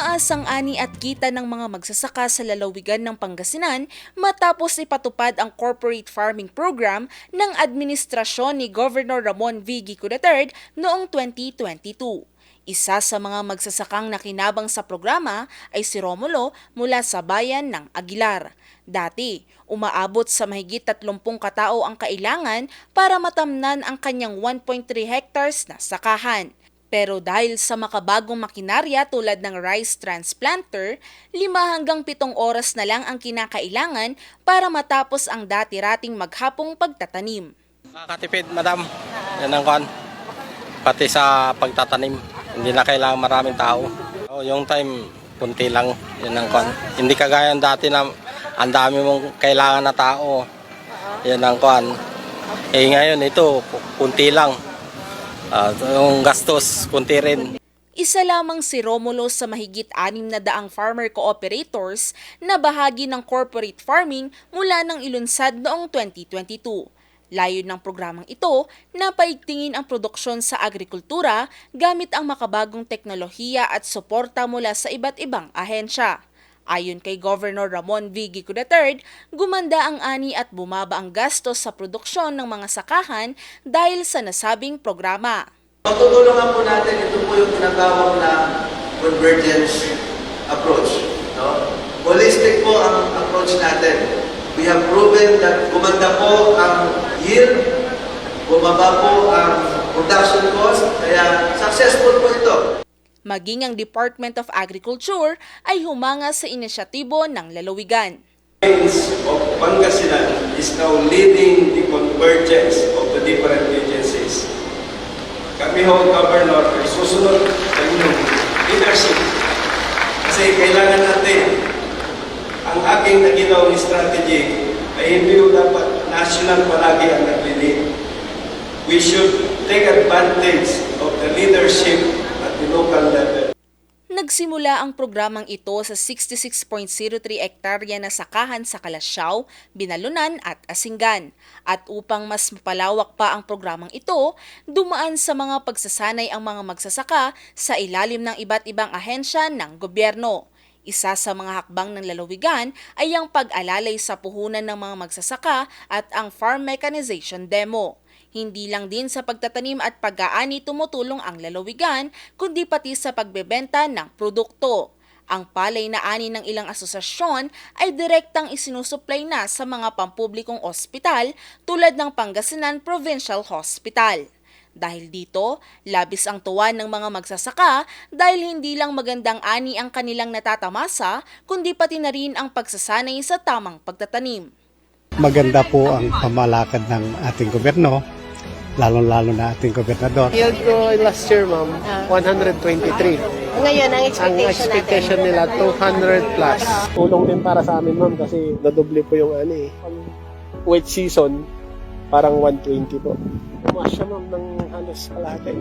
Tumaas ang ani at kita ng mga magsasaka sa lalawigan ng Pangasinan matapos ipatupad ang corporate farming program ng administrasyon ni Governor Ramon V. Gico III noong 2022. Isa sa mga magsasakang nakinabang sa programa ay si Romulo mula sa bayan ng Aguilar. Dati, umaabot sa mahigit 30 katao ang kailangan para matamnan ang kanyang 1.3 hectares na sakahan. Pero dahil sa makabagong makinarya tulad ng rice transplanter, 5 hanggang 7 oras na lang ang kinakailangan para matapos ang dati-rating maghapong pagtatanim. Nakakatipid, madam. Yan ang kwan. Pati sa pagtatanim. Hindi na kailangan maraming tao. O, yung time, kunti lang. Yan ang kwan. Hindi kagaya dati na ang dami mong kailangan na tao. Yan ang kwan. Eh ngayon, ito, kunti lang. Ah, yung gastos, kunti rin. Isa lamang si Romulo sa mahigit anim na daang farmer cooperators na bahagi ng corporate farming mula ng ilunsad noong 2022. Layo ng programang ito na paigtingin ang produksyon sa agrikultura gamit ang makabagong teknolohiya at suporta mula sa iba't ibang ahensya. Ayon kay Governor Ramon V. Gico III, gumanda ang ani at bumaba ang gastos sa produksyon ng mga sakahan dahil sa nasabing programa. Pagtutulungan po natin, ito po yung tinatawag na convergence approach. No? Holistic po ang approach natin. We have proven that gumanda po ang yield, bumaba po ang production cost, kaya successful po ito. Maging ang Department of Agriculture ay humanga sa inisyatibo ng lalawigan. Province of Pangasinan is now leading the convergence of the different agencies. Kami ho, Governor, ay susunod sa inyong leadership. Kasi kailangan natin ang aking naginawang strategy ay hindi dapat national palagi ang naglilid. We should take advantage of the leadership local level. Nagsimula ang programang ito sa 66.03 ektarya na sakahan sa Kalasyaw, Binalunan at Asinggan. At upang mas mapalawak pa ang programang ito, dumaan sa mga pagsasanay ang mga magsasaka sa ilalim ng iba't ibang ahensya ng gobyerno. Isa sa mga hakbang ng lalawigan ay ang pag-alalay sa puhunan ng mga magsasaka at ang farm mechanization demo. Hindi lang din sa pagtatanim at pag-aani tumutulong ang lalawigan, kundi pati sa pagbebenta ng produkto. Ang palay na ani ng ilang asosasyon ay direktang isinusuplay na sa mga pampublikong ospital tulad ng Pangasinan Provincial Hospital. Dahil dito, labis ang tuwa ng mga magsasaka dahil hindi lang magandang ani ang kanilang natatamasa, kundi pati na rin ang pagsasanay sa tamang pagtatanim. maganda po ang pamalakad ng ating gobyerno, lalong-lalo na ating gobernador. Yield ko last year, ma'am, 123. Ngayon, ang Ang expectation, expectation nila, 200 plus. Tulong din para sa amin, ma'am, kasi nadoble po yung ano eh. Wet season, parang 120 po. Tumaas siya, ma'am, ng halos kalahati.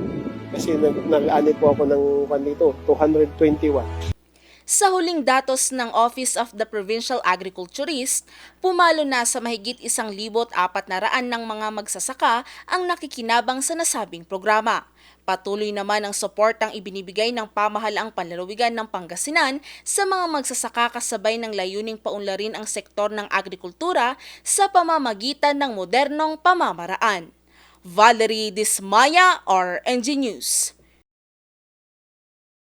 Kasi nag nag-ani po ako ng kwan dito, 221. Sa huling datos ng Office of the Provincial Agriculturist, pumalo na sa mahigit isang libot apat na raan ng mga magsasaka ang nakikinabang sa nasabing programa. Patuloy naman ang suportang ibinibigay ng pamahalaang panlalawigan ng Pangasinan sa mga magsasaka kasabay ng layuning paunlarin ang sektor ng agrikultura sa pamamagitan ng modernong pamamaraan. Valerie Dismaya, RNG News.